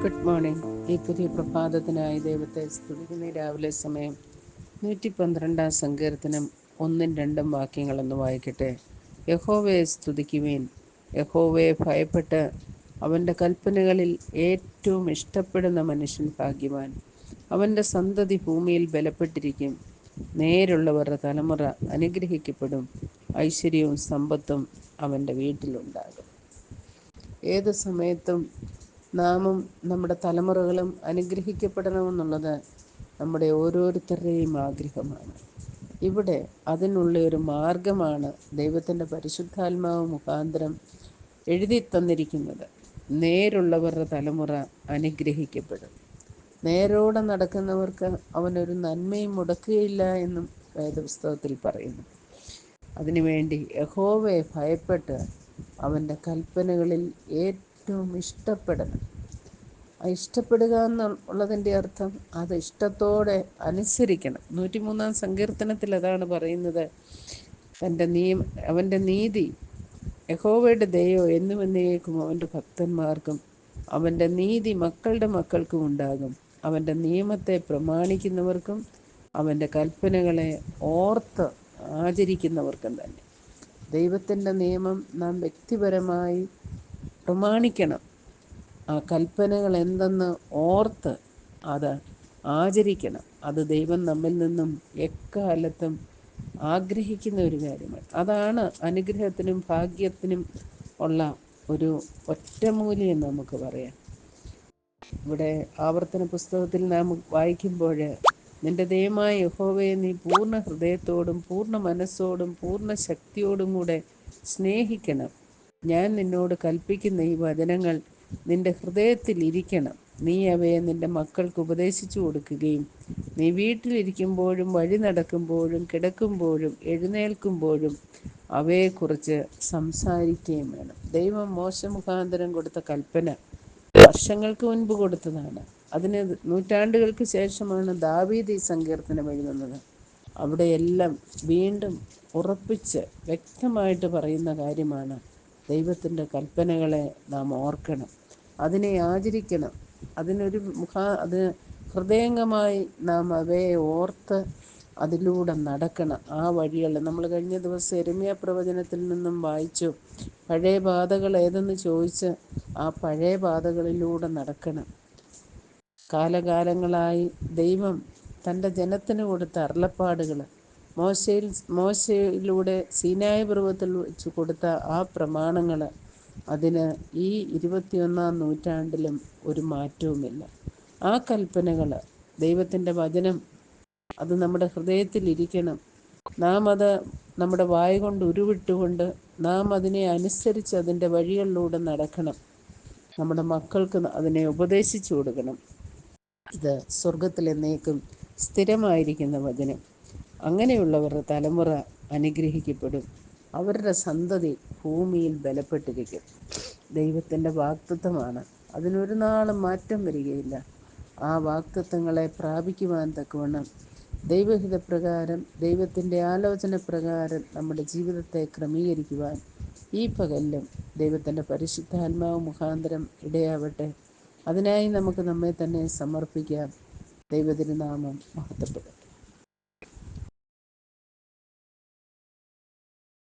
ഈ പുതിയ പ്രഭാതത്തിനായി ദൈവത്തെ സ്തുതിക്കുന്ന. രാവിലെ സമയം നൂറ്റി പന്ത്രണ്ടാം സങ്കീർത്തനം ഒന്നും രണ്ടും വാക്യങ്ങളൊന്ന് വായിക്കട്ടെ. യഹോവയെ സ്തുതിക്കുവേൻ. യഹോവയെ ഭയപ്പെട്ട് അവന്റെ കൽപ്പനകളിൽ ഏറ്റവും ഇഷ്ടപ്പെടുന്ന മനുഷ്യൻ ഭാഗ്യവാൻ. അവന്റെ സന്തതി ഭൂമിയിൽ ബലപ്പെട്ടിരിക്കും. നേരുള്ളവരുടെ തലമുറ അനുഗ്രഹിക്കപ്പെടും. ഐശ്വര്യവും സമ്പത്തും അവന്റെ വീട്ടിലുണ്ടാകും. ഏത് സമയത്തും നാമും നമ്മുടെ തലമുറകളും അനുഗ്രഹിക്കപ്പെടണമെന്നുള്ളത് നമ്മുടെ ഓരോരുത്തരുടെയും ആഗ്രഹമാണ്. ഇവിടെ അതിനുള്ള ഒരു മാർഗമാണ് ദൈവത്തിന്റെ പരിശുദ്ധാത്മാവ് മുഖാന്തരം എഴുതി തന്നിരിക്കുന്നത്. നേരുള്ളവരുടെ തലമുറ അനുഗ്രഹിക്കപ്പെടും. നേരോടെ നടക്കുന്നവർക്ക് അവനൊരു നന്മയും മുടക്കുകയില്ല എന്നും വേദപുസ്തകത്തിൽ പറയുന്നു. അതിനുവേണ്ടി യഹോവയെ ഭയപ്പെട്ട് അവന്റെ കൽപ്പനകളിൽ ഏറ്റവും ഇഷ്ടപ്പെടണം ആ ഇഷ്ടപ്പെടുക എന്നുള്ളതിന്റെ അർത്ഥം അത് ഇഷ്ടത്തോടെ അനുസരിക്കണം. നൂറ്റിമൂന്നാം സങ്കീർത്തനത്തിൽ അതാണ് പറയുന്നത് തന്റെ നിയമ അവന്റെ നീതി യഹോവയുടെ ദയോ എന്നും എന്നേക്കും അവന്റെ ഭക്തന്മാർക്കും അവന്റെ നീതി മക്കളുടെ മക്കൾക്കും ഉണ്ടാകും. അവന്റെ നിയമത്തെ പ്രമാണിക്കുന്നവർക്കും അവന്റെ കൽപ്പനകളെ ഓർത്ത് ആചരിക്കുന്നവർക്കും തന്നെ. ദൈവത്തിന്റെ നിയമം നാം വ്യക്തിപരമായി പ്രമാണിക്കണം. ആ കൽപ്പനകൾ എന്തെന്ന് ഓർത്ത് അത് ആചരിക്കണം. അത് ദൈവം നമ്മിൽ നിന്നും എക്കാലത്തും ആഗ്രഹിക്കുന്ന ഒരു കാര്യമാണ്. അതാണ് അനുഗ്രഹത്തിനും ഭാഗ്യത്തിനും ഉള്ള ഒരു ഒറ്റമൂല്യം നമുക്ക് പറയാം. ഇവിടെ ആവർത്തന പുസ്തകത്തിൽ നാം വായിക്കുമ്പോൾ നിന്റെ ദൈവമായ യഹോവയെ നീ പൂർണ ഹൃദയത്തോടും പൂർണ മനസ്സോടും പൂർണ ശക്തിയോടും കൂടെ സ്നേഹിക്കണം. ഞാൻ നിന്നോട് കൽപ്പിക്കുന്ന ഈ വചനങ്ങൾ നിന്റെ ഹൃദയത്തിൽ ഇരിക്കണം. നീ അവയെ നിന്റെ മക്കൾക്ക് ഉപദേശിച്ചു കൊടുക്കുകയും നീ വീട്ടിലിരിക്കുമ്പോഴും വഴി നടക്കുമ്പോഴും കിടക്കുമ്പോഴും എഴുന്നേൽക്കുമ്പോഴും അവയെക്കുറിച്ച് സംസാരിക്കുകയും വേണം. ദൈവം മോശമുഖാന്തരം കൊടുത്ത കൽപ്പന വർഷങ്ങൾക്ക് മുൻപ് കൊടുത്തതാണ്. അതിന് നൂറ്റാണ്ടുകൾക്ക് ശേഷമാണ് ദാവീദ് ഈ സങ്കീർത്തനം എഴുതുന്നത്. അവിടെയെല്ലാം വീണ്ടും ഉറപ്പിച്ച് വ്യക്തമായിട്ട് പറയുന്ന കാര്യമാണ് ദൈവത്തിന്റെ കൽപ്പനകളെ നാം ഓർക്കണം. അതിനെ ആചരിക്കണം. അതിനൊരു മുഖാ അത് ഹൃദയംഗമായി നാം അവയെ ഓർത്ത് അതിലൂടെ നടക്കണം. ആ വഴികൾ നമ്മൾ കഴിഞ്ഞ ദിവസം എരുമിയ പ്രവചനത്തിൽ നിന്നും വായിച്ചു. പഴയ പാതകൾ ഏതെന്ന് ചോദിച്ച് ആ പഴയ പാതകളിലൂടെ നടക്കണം. കാലകാലങ്ങളായി ദൈവം തന്റെ ജനത്തിന് കൊടുത്ത അരുളപ്പാടുകൾ മോശയിൽ മോശയിലൂടെ സീനായ പർവത്തിൽ വെച്ച് കൊടുത്ത ആ പ്രമാണങ്ങൾ അതിന് ഈ ഇരുപത്തിയൊന്നാം നൂറ്റാണ്ടിലും ഒരു മാറ്റവുമില്ല. ആ കൽപ്പനകൾ ദൈവത്തിന്റെ വചനം അത് നമ്മുടെ ഹൃദയത്തിൽ ഇരിക്കണം. നാം അത് നമ്മുടെ വായ കൊണ്ട് ഉരുവിട്ടുകൊണ്ട് നാം അതിനെ അനുസരിച്ച് അതിന്റെ വഴികളിലൂടെ നടക്കണം. നമ്മുടെ മക്കൾക്ക് അതിനെ ഉപദേശിച്ചു കൊടുക്കണം. ഇത് സ്വർഗത്തിലെന്നേക്കും സ്ഥിരമായിരിക്കുന്ന വചനം. അങ്ങനെയുള്ളവരുടെ തലമുറ അനുഗ്രഹിക്കപ്പെടും. അവരുടെ സന്തതി ഭൂമിയിൽ ബലപ്പെട്ടിരിക്കും. ദൈവത്തിന്റെ വാക്തത്വമാണ്. അതിനൊരു നാളും മാറ്റം വരികയില്ല. ആ വാക്തത്വങ്ങളെ പ്രാപിക്കുവാൻ തക്കവണ്ണം ദൈവഹിതപ്രകാരം ദൈവത്തിന്റെ ആലോചന പ്രകാരം നമ്മുടെ ജീവിതത്തെ ക്രമീകരിക്കുവാൻ ഈ പകലിലും ദൈവത്തിന്റെ പരിശുദ്ധാത്മാവ് മുഖാന്തരം ഇടയാവട്ടെ. അതിനായി നമുക്ക് നമ്മെ തന്നെ സമർപ്പിക്കാം. ദൈവതിരുനാമം മഹത്വപ്പെടും.